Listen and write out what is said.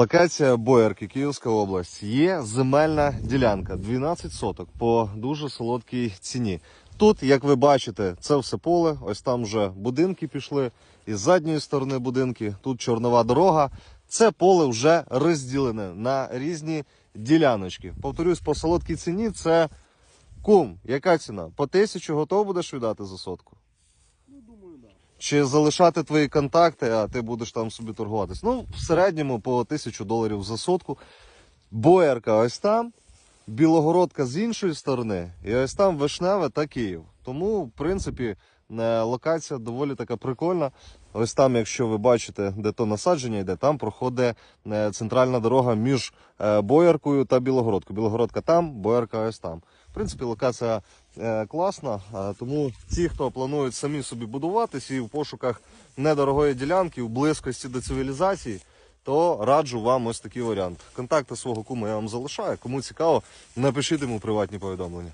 Локація Боярки, Київська область. Є земельна ділянка 12 соток по дуже солодкій ціні. Тут, як ви бачите, це все поле. Ось там вже будинки пішли. Із задньої сторони будинки. Тут чорнова дорога. Це поле вже розділене на різні діляночки. Повторюсь, по солодкій ціні це кум. Яка ціна? По тисячу готов будеш віддати за сотку? Чи залишати твої контакти, а ти будеш там собі торгуватись? Ну, в середньому по тисячу доларів за сотку. Боярка ось там, Білогородка з іншої сторони, і ось там Вишневе та Київ. Тому, в принципі, е, локація доволі така прикольна. Ось там, якщо ви бачите, де то насадження йде, там проходить е, центральна дорога між е, Бояркою та Білогородкою. Білогородка там, Боярка ось там. В принципі, локація е, класна, тому ті, хто планують самі собі будуватись і в пошуках недорогої ділянки, в близькості до цивілізації, то раджу вам ось такий варіант. Контакти свого кума я вам залишаю. Кому цікаво, напишіть йому приватні повідомлення.